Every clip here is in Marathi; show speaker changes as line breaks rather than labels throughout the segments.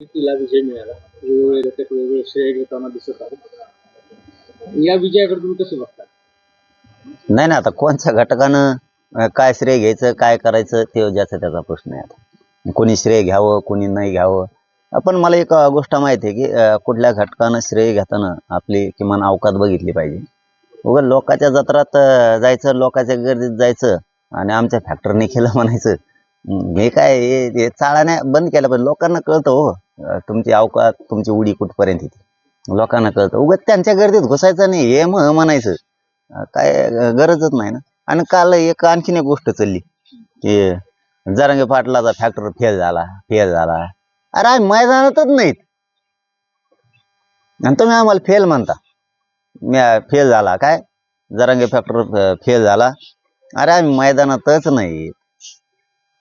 तिला विजय मिळाला. वेगवेगळे घटक वेगवेगळे श्रेय घेताना दिसत आहेत. या विजयाकडे तुम्ही कसं बघता?
नाही ना आता कोणत्या घटकानं काय श्रेय घ्यायचं काय करायचं ते ज्याचा त्याचा प्रश्न आहे आता. कोणी श्रेय घ्यावं कोणी नाही घ्यावं. पण मला एक गोष्ट माहिती आहे की कुठल्या घटकानं श्रेय घेताना आपली किमान अवकात बघितली पाहिजे. उगा लोकांच्या जत्रात जायचं लोकांच्या गर्दीत जायचं आणि आमच्या फॅक्टरीने केलं म्हणायचं. हे काय हे चाळाने बंद केलं पण लोकांना कळतं हो. तुमची अवकात तुमची उडी कुठपर्यंत येते? लोकांना कळतं. उगाच त्यांच्या गर्दीत घुसायचं नाही हे मग म्हणायचं. काय गरजच नाही ना. आणि काल एक आणखीन एक गोष्ट चालली की जरांगे पाटलाचा फॅक्टर फेल झाला फेल झाला. अरे आम्ही मैदानातच नाहीत. आणि तुम्ही आम्हाला फेल म्हणता. मी फेल झाला काय? जरांगे फॅक्टर फेल झाला. अरे आम्ही मैदानातच नाही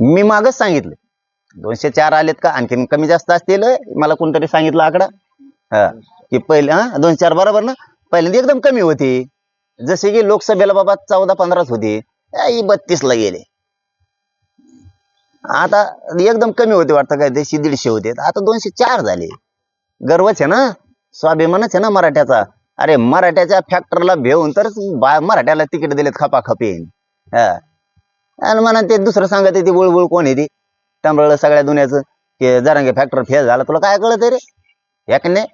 मी मागच सांगितलं. दोनशे चार आलेत का? आणखीन कमी जास्त असतील मला कोणतरी सांगितलं आकडा. हा की पहिले हा दोनशे चार बरोबर ना? पहिल्यांदा एकदम कमी होती. जसे की लोकसभेला बाबा चौदा पंधराच होती. बत्तीस ला गेले. आता एकदम कमी होते वाटतं काय? देशी दीडशे होते. आता दोनशे चार झाले. गर्वच आहे ना? स्वाभिमानच आहे ना मराठ्याचा? अरे मराठ्याच्या फॅक्टरला भेऊन तर बा- मराठ्याला तिकीट दिलेत खपाखपी हा. आणि म्हणा ते दुसरं सांगत ते बुळबुळ कोण आहे ती? टांबळ सगळ्या दुनियाचं की जरांगे फॅक्टर फेल झाला. तुला काय कळत रे? एकने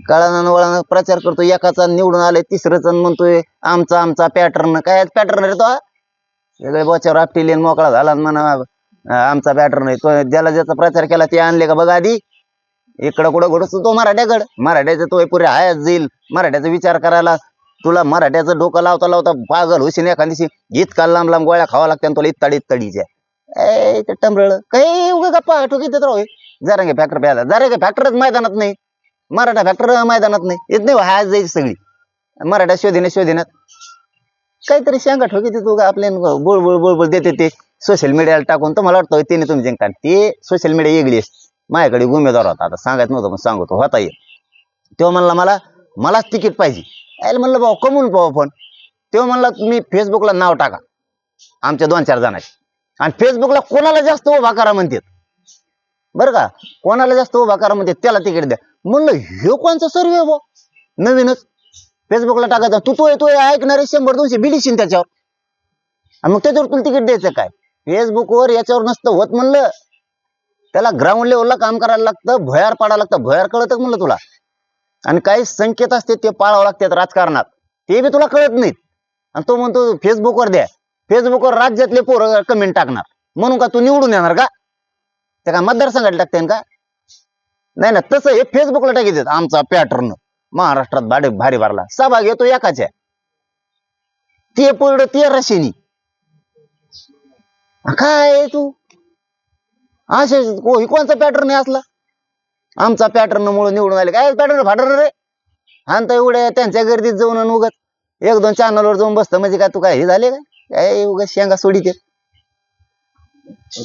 कळानं वळानं प्रचार करतो एकाचा निवडून आले तिसरंच म्हणतोय आमचा आमचा पॅटर्न काय पॅटर्न रे तो? सगळे बोच्यावर आपटी मोकळा झाला आणि म्हणा आमचा पॅटर्न आहे. तो ज्याला ज्याचा प्रचार केला ते आणले का बघा आधी? इकडं कुठं घडत तो मराठ्याकडं. मराठ्याचा तो पुरे हायच जाईल. मराठ्याचा विचार करायला तुला मराठ्याचं डोकं लावता लावता पागल होशील एखाद्या दिवशी. इतका लांब लांब गोळ्या खावा लागत्या तुला इत्ताडी इत्ताडीच्या ए ते टमरळ काही उगा गप्पा ठोकी देत राहू जरांगे फॅक्टर प्यायला. जरांगे फॅक्टरच मैदानात नाही. मराठा फॅक्टर मैदानात नाही. येत नाही हायच जाईल सगळी. मराठा शोधीने शोधीनात काहीतरी शेंगा ठोकी देतो का आपल्या बोळ बोळ बोळ बोळ देते ते. सोशल मीडियाला टाकून तर मला वाटतं त्याने तुम्ही जिंकता ते सोशल मीडिया वेगळी आहे. माझ्याकडे उमेदवार होता. आता सांगायचं नव्हतं पण सांगतो. होता ये तेव्हा म्हणला मला मलाच तिकीट पाहिजे. यायला म्हणलं भाऊ कमवून पाहू आपण. तेव्हा म्हणला तुम्ही फेसबुकला नाव टाका. आमच्या दोन चार जणांचे. आणि फेसबुकला कोणाला जास्त उभा करा म्हणतात बरं का? कोणाला जास्त उभा करा म्हणते त्याला तिकीट द्या. म्हणलं हे कोणचा सर्वे भाऊ? नवीनच. फेसबुकला टाकायचा तू तो येतोय ऐकणारे शंभर दोनशे बिडीशीन त्याच्यावर. आणि मग त्याच्यावर तुला तिकीट द्यायचं काय? फेसबुकवर याच्यावर नसतं होत म्हणलं. त्याला ग्राउंड लेवलला काम करायला लागतं भयार पाडायला लागतं. भयार कळत म्हणलं तुला? आणि काही संकेत असते ते पाळावं लागतात राजकारणात. ते बी तुला कळत नाहीत. आणि तो म्हणतो फेसबुकवर द्या. फेसबुकवर राज्यातले पोरं कमेंट टाकणार. म्हणून का तू निवडून येणार का? त्या काय मतदारसंघात टाकते का? नाही ना तसं हे फेसबुकला टाकी आमचा पॅटर्न महाराष्ट्रात भाडे भारी भरला. सहभाग येतो एकाच्या ते पुढं ते रशिनी काय तू? असे कोणचा पॅटर्न आहे असला? आमचा पॅटर्न मुळे निवडून आले. काय पॅटर्न फाटर्न रे? आणता एवढे त्यांच्या गर्दीत जाऊन आणि उगाच एक दोन चॅनलवर जाऊन बसतं. म्हणजे काय तू काय हे झाले काय काय उगाच शेंगा सोडी ते